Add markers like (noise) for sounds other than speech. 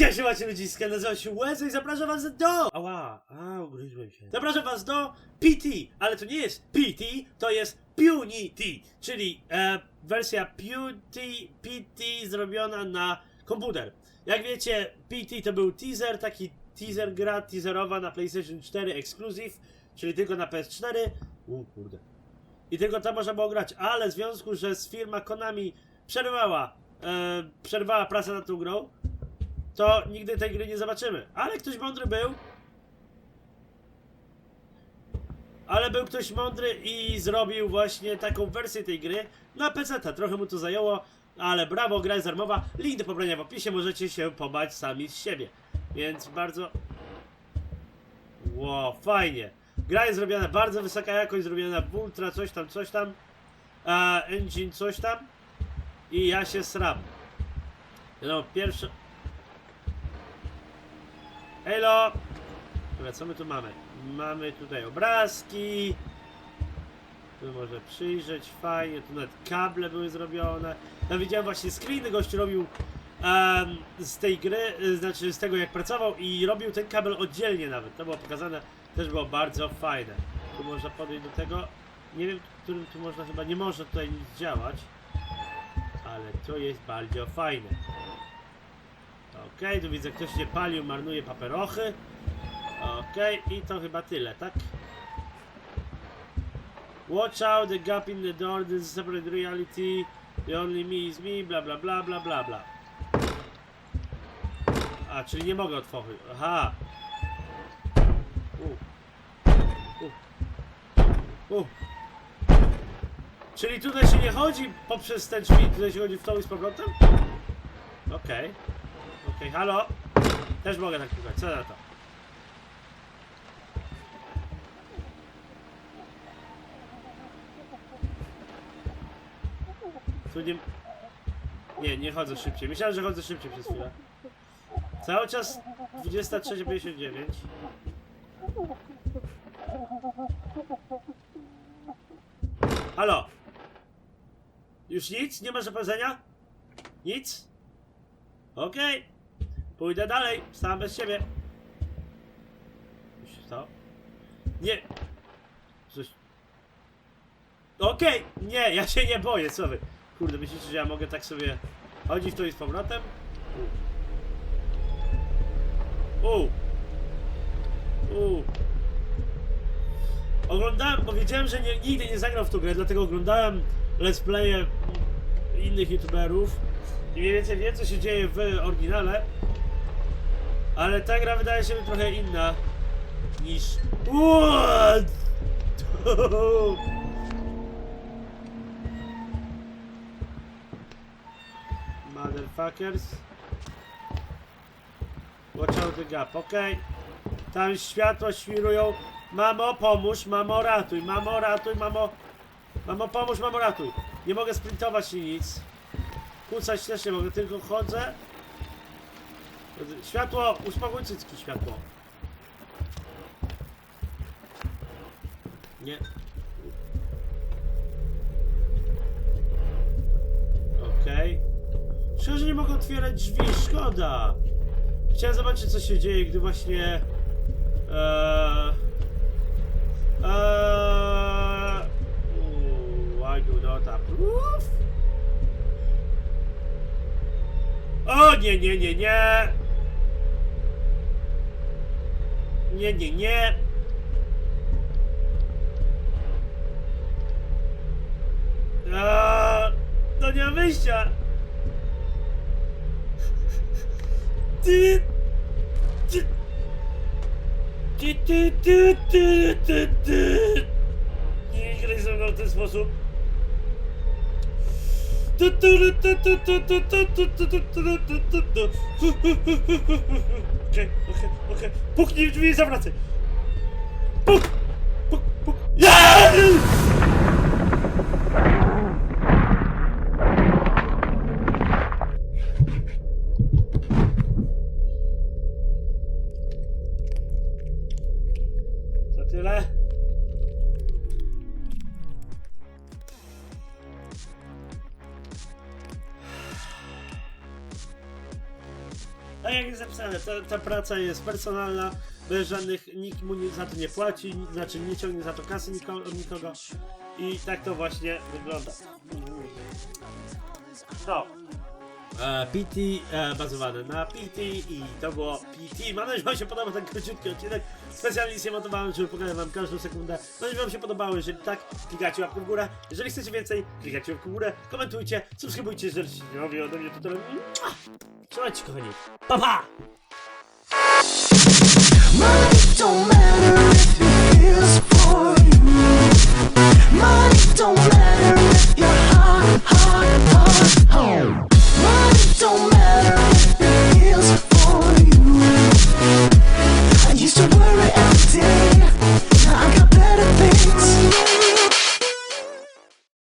Cześć, ja macie ludziska, nazywam się Łeza i zapraszam was do... Ała, a, ugryzłem się. Zapraszam was do PT, ale to nie jest PT, to jest Punity, czyli e, wersja PT, PT zrobiona na komputer. Jak wiecie, PT to był teaser, taki teaser gra teaserowa na PlayStation 4 Exclusive, czyli tylko na PS4. U kurde. I tylko tam można było grać, ale w związku, że z firma Konami przerwała, e, przerwała pracę nad tą grą, to nigdy tej gry nie zobaczymy. Ale ktoś mądry był. Ale był ktoś mądry i zrobił właśnie taką wersję tej gry na PC. -ta. Trochę mu to zajęło, ale brawo, gra jest darmowa. Link do pobrania w opisie, możecie się pobać sami z siebie. Więc bardzo. Wow, fajnie. Gra jest zrobiona bardzo wysoka jakość, zrobiona w ultra, coś tam, coś tam. A, engine, coś tam. I ja się sram. No, pierwsze. Elo! Dobra, co my tu mamy? Mamy tutaj obrazki. Tu można przyjrzeć, fajnie, tu nawet kable były zrobione. Ja widziałem właśnie screeny, gość robił em, z tej gry, y, znaczy z tego jak pracował i robił ten kabel oddzielnie nawet. To było pokazane, też było bardzo fajne. Tu można podejść do tego. Nie wiem, którym tu można chyba, nie może tutaj nic działać. Ale to jest bardzo fajne. Okej, tu widzę, ktoś się palił, marnuje paperochy. Okej, i to chyba tyle, tak? Watch out, the gap in the door, this is separate reality, the only me is me, bla bla bla bla bla bla. A, czyli nie mogę otworzyć. Aha. U. U. U. Czyli tutaj się nie chodzi poprzez te drzwi, tutaj się chodzi w tą i z powrotem? Okej. Okej, halo? Też mogę tak pukać, co na to? Tu nie... Nie, nie chodzę szybciej. Myślałem, że chodzę szybciej przez chwilę. Cały czas 23.59. Halo? Już nic? Nie masz do? Nic? Okej. Pójdę dalej, sam bez siebie. Się stało? Nie. Coś. Okej, nie, ja się nie boję, co wy. Kurde, myślicie, że ja mogę tak sobie chodzić to i z powrotem? U. U. Oglądałem, bo wiedziałem, że nie, nigdy nie zagrał w tą grę, dlatego oglądałem let's playe innych youtuberów i mniej więcej wiem, co się dzieje w oryginale, ale ta gra wydaje się mi trochę inna niż... What? (laughs) Motherfuckers. Watch out the gap, okej. Tam światła świrują. Mamo, pomóż, mamo, ratuj, mamo, ratuj, mamo... Mamo, pomóż, mamo, ratuj. Nie mogę sprintować ni nic. Kucać też nie mogę, tylko chodzę. Światło, uspokój cycki, światło. Nie. Okej. Szkoda, że nie mogę otwierać drzwi, szkoda. Chciałem zobaczyć, co się dzieje, gdy właśnie... Eee, eee, ooh, I do not approve. O, nie, nie, nie, nie. Nie, nie, nie. Eee, to nie ma wyjścia. Ty, ty, ty, ty, ty, ty, ty, ty. W ten sposób. Okej, okej, okej. Puknij w drzwi i zawracaj. Puk, puk, puk. To tyle. Ej, jak jest zapisane, ta, ta praca jest personalna, bez żadnych, nikt mu nie, za to nie płaci, znaczy nie ciągnie za to kasy niko, nikogo i tak to właśnie wygląda. No. E, PT e, bazowane na PT i to było PT. Mam nadzieję, że wam się podobał ten króciutki odcinek. Specjalnie nic nie montowałem, żeby pokazać wam każdą sekundę. Mam nadzieję, że wam się podobało. Jeżeli tak, klikajcie łapkę w górę. Jeżeli chcecie więcej, klikajcie łapkę w górę. Komentujcie, subskrybujcie, jeżeli nie robi ode mnie. Mua! Trzymajcie kochani. Pa pa!